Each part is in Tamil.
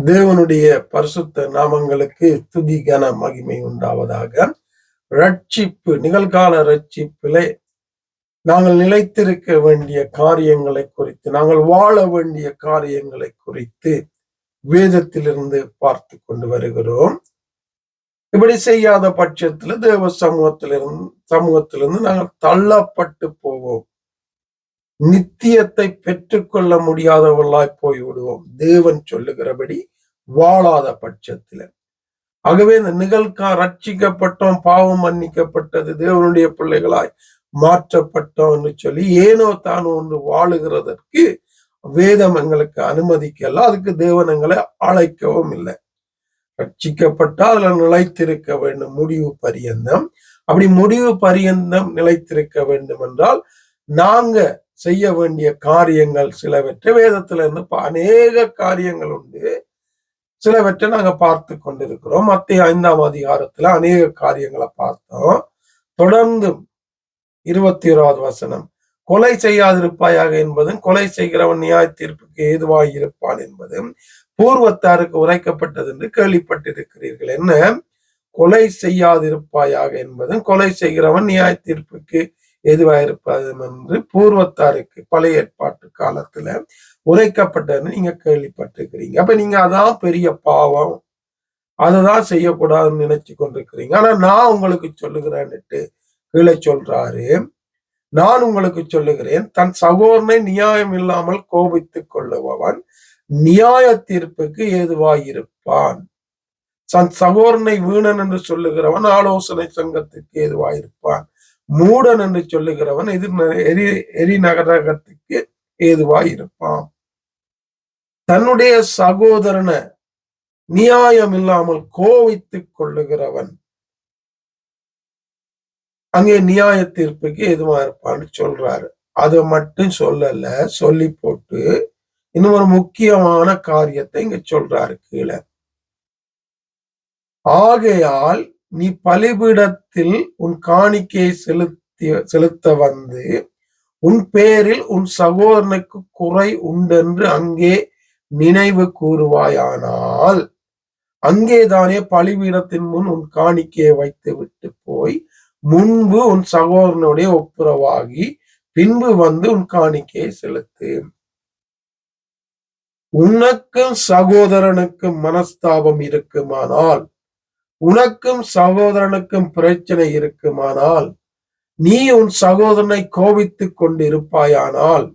தேவனுடைய பரிசுத்த நாமங்களுக்கு துதி கன மகிமை உண்டாவதாக. ரட்சிப்பு நிகழ்கால ரட்சிப்பிலே நாங்கள் நிலைத்திருக்க வேண்டிய காரியங்களை குறித்து நாங்கள் வாழ வேண்டிய காரியங்களை குறித்து வேதத்திலிருந்து பார்த்து கொண்டு வருகிறோம். இப்படி செய்யாத பட்சத்துல தேவ சமூகத்திலிருந்து சமூகத்திலிருந்து நாங்கள் தள்ளப்பட்டு போவோம். நித்தியத்தை பெற்றுக்கொள்ள முடியாதவர்களாய் போய் விடுவோம் தேவன் சொல்லுகிறபடி வாழாத பட்சத்துல. ஆகவே இந்த நிகழ்கா ரட்சிக்கப்பட்டோம் பாவம் மன்னிக்கப்பட்டது தேவனுடைய பிள்ளைகளாய் மாற்றப்பட்டோம் என்று சொல்லி ஏனோ தானோ ஒன்று வாழுகிறதற்கு வேதம் எங்களுக்கு அனுமதிக்கல. அதுக்கு தேவன் எங்களை அழைக்கவும் இல்லை. ரட்சிக்கப்பட்டால் அதுல நிலைத்திருக்க வேண்டும் முடிவு பரியந்தம். அப்படி முடிவு பரியந்தம் நிலைத்திருக்க வேண்டும் என்றால் நாங்க செய்ய வேண்டிய காரியங்கள் சிலவற்றை வேதத்துல இருந்து அநேக காரியங்கள் உண்டு. சிலவற்றை நாங்க பார்த்து கொண்டிருக்கிறோம். மத்திய ஐந்தாம் அதிகாரத்துல அநேக காரியங்களை பார்த்தோம். தொடர்ந்து இருபத்தி ஓராவது வசனம் கொலை செய்யாதிருப்பாயாக என்பதும் கொலை செய்கிறவன் நியாய தீர்ப்புக்கு ஏதுவாய் இருப்பான் என்பதும் பூர்வத்தாருக்கு உரைக்கப்பட்டது என்று கேள்விப்பட்டிருக்கிறீர்கள். என்ன? கொலை செய்யாதிருப்பாயாக என்பதும் கொலை செய்கிறவன் நியாய தீர்ப்புக்கு எதுவாயிருப்பது என்று பூர்வத்தாருக்கு பழைய ஏற்பாட்டு காலத்துல உரைக்கப்பட்டதுன்னு நீங்க கேள்விப்பட்டிருக்கிறீங்க. அப்ப நீங்க அதான் பெரிய பாவம். அததான் செய்யக்கூடாதுன்னு நினைச்சு கொண்டிருக்கிறீங்க. ஆனா நான் உங்களுக்கு சொல்லுகிறேன்னுட்டு கீழே சொல்றாரு. நான் உங்களுக்கு சொல்லுகிறேன் தன் சகோதரனை நியாயம் இல்லாமல் கோபித்துக் கொள்ளுபவன் நியாய தீர்ப்புக்கு ஏதுவாயிருப்பான். தன் சகோதரனை வீணன் என்று சொல்லுகிறவன் ஆலோசனை சங்கத்துக்கு ஏதுவாயிருப்பான். மூடன் என்று சொல்லுகிறவன் எதிர் எரி எரி நகரகத்துக்கு ஏதுவாய் இருப்பான் தன்னுடைய சகோதரனை நியாயம் இல்லாமல் கோவித்துக் கொள்ளுகிறவன் அங்கே நியாய தீர்ப்புக்கு எதுவா இருப்பான்னு சொல்றாரு. அதை மட்டும் சொல்லல சொல்லி போட்டு இன்னும் ஒரு முக்கியமான காரியத்தை இங்க சொல்றாரு கீழே. ஆகையால் நீ பலிபீடத்தில் உன் காணிக்கையை செலுத்தி செலுத்த வந்து உன் பேரில் உன் சகோதரனுக்கு குறை உண்டென்று அங்கே நினைவு கூறுவாயானால் அங்கேதானே பலிபீடத்தின் முன் உன் காணிக்கையை வைத்து விட்டு போய் முன்பு உன் சகோதரனுடைய ஒப்புரவாகி பின்பு வந்து உன் காணிக்கையை செலுத்து. உனக்கும் சகோதரனுக்கும் மனஸ்தாபம் இருக்குமானால் உனக்கும் சகோதரனுக்கும் பிரச்சனை இருக்குமானால் நீ உன் சகோதரனை கோபித்துக் கொண்டு இருப்பாயானால்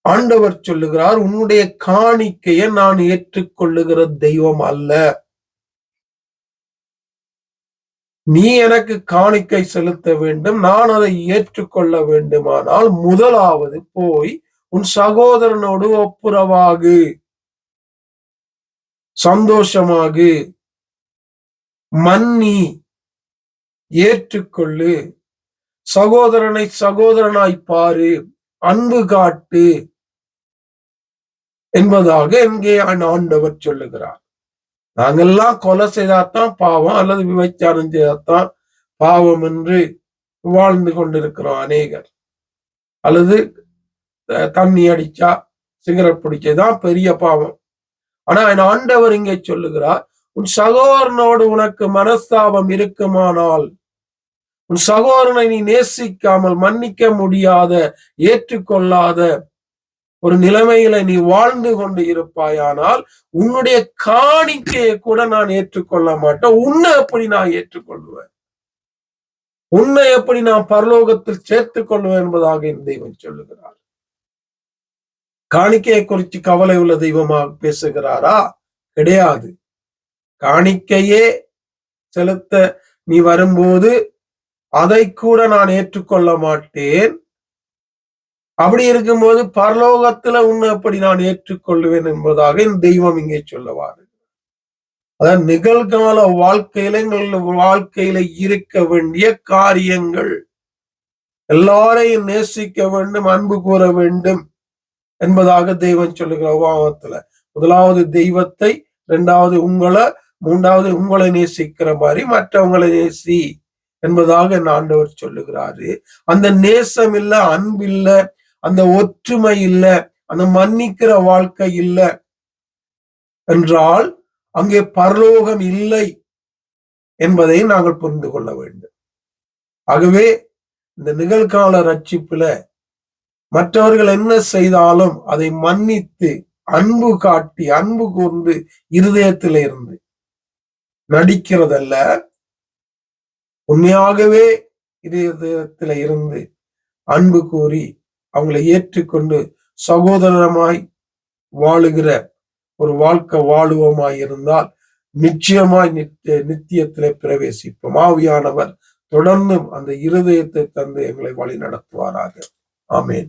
ஆண்டவர் சொல்லுகிறார் உன்னுடைய காணிக்கையை நான் ஏற்றுக்கொள்ளுகிற தெய்வம் அல்ல. நீ எனக்கு காணிக்கை செலுத்த வேண்டும் நான் அதை ஏற்றுக்கொள்ள வேண்டுமானால் முதலாவது போய் உன் சகோதரனோடு ஒப்புரவாகு. சந்தோஷமாகு. மன்னி ஏற்றுக்கொள்ளு. சகோதரனை சகோதரனாய் பாரு அன்பு காட்டு என்பதாக எங்கே ஆண்டவர் சொல்லுகிறார். நாங்கெல்லாம் கொலை செய்தாத்தான் பாவம் அல்லது விபச்சாரம் செய்தாத்தான் பாவம் என்று வாழ்ந்து கொண்டிருக்கிறோம் அநேகர். அல்லது தண்ணி அடிச்சா சிகரெட் பிடிச்சதுதான் பெரிய பாவம். ஆனா என் ஆண்டவர் இங்கே சொல்லுகிறார் உன் சகோதரனோடு உனக்கு மனஸ்தாபம் இருக்குமானால் உன் சகோதரனை நீ நேசிக்காமல் மன்னிக்க முடியாத ஏற்றுக்கொள்ளாத ஒரு நிலைமையில நீ வாழ்ந்து கொண்டு இருப்பாயானால் உன்னுடைய காணிக்கையை கூட நான் ஏற்றுக்கொள்ள மாட்டேன். உன்னை எப்படி நான் ஏற்றுக்கொள்வேன்? உன்னை எப்படி நான் பரலோகத்தில் சேர்த்துக் கொள்வேன் என்பதாக இந்த தெய்வம் சொல்லுகிறார். காணிக்கையை குறித்து கவலை உள்ள தெய்வமாக பேசுகிறாரா? கிடையாது. காணிக்கையே செலுத்த நீ வரும்போது அதை கூட நான் ஏற்றுக்கொள்ள மாட்டேன். அப்படி இருக்கும்போது பரலோகத்துல உன்னை அப்படி நான் ஏற்றுக்கொள்வேன் என்பதாக என் தெய்வம் இங்கே சொல்லவாரு. அதான் நிகழ்கால வாழ்க்கையில எங்கள் வாழ்க்கையில இருக்க வேண்டிய காரியங்கள். எல்லாரையும் நேசிக்க வேண்டும் அன்பு கூற வேண்டும் என்பதாக தெய்வம் சொல்லுகிற உபாவத்துல. முதலாவது தெய்வத்தை இரண்டாவது உங்களை மூன்றாவது உங்களை நேசிக்கிற மாதிரி மற்றவங்களை நேசி என்பதாக என் ஆண்டவர் சொல்லுகிறாரு. அந்த நேசம் இல்ல அன்பு இல்ல அந்த ஒற்றுமை இல்ல அந்த மன்னிக்கிற வாழ்க்கை இல்ல என்றால் அங்கே பரலோகம் இல்லை என்பதை நாங்கள் புரிந்து கொள்ள வேண்டும். ஆகவே இந்த நிகழ்கால ரட்சிப்புல மற்றவர்கள் என்ன செய்தாலும் அதை மன்னித்து அன்பு காட்டி அன்பு கூர்ந்து இருதயத்தில இருந்து நடிக்கிறதல்ல. உண்மையாகவே இதயத்தில இருந்து அன்பு கூறி அவங்களை ஏற்றுக்கொண்டு சகோதரமாய் வாழுகிற ஒரு வாழ்க்கை வாழுவோமாய் இருந்தால் நிச்சயமாய் நித்திய நித்தியத்திலே பிரவேசிப்போம். ஆவியானவர் தொடர்ந்தும் அந்த இருதயத்தை தந்து எங்களை வழி நடத்துவாராக ஆமேன்.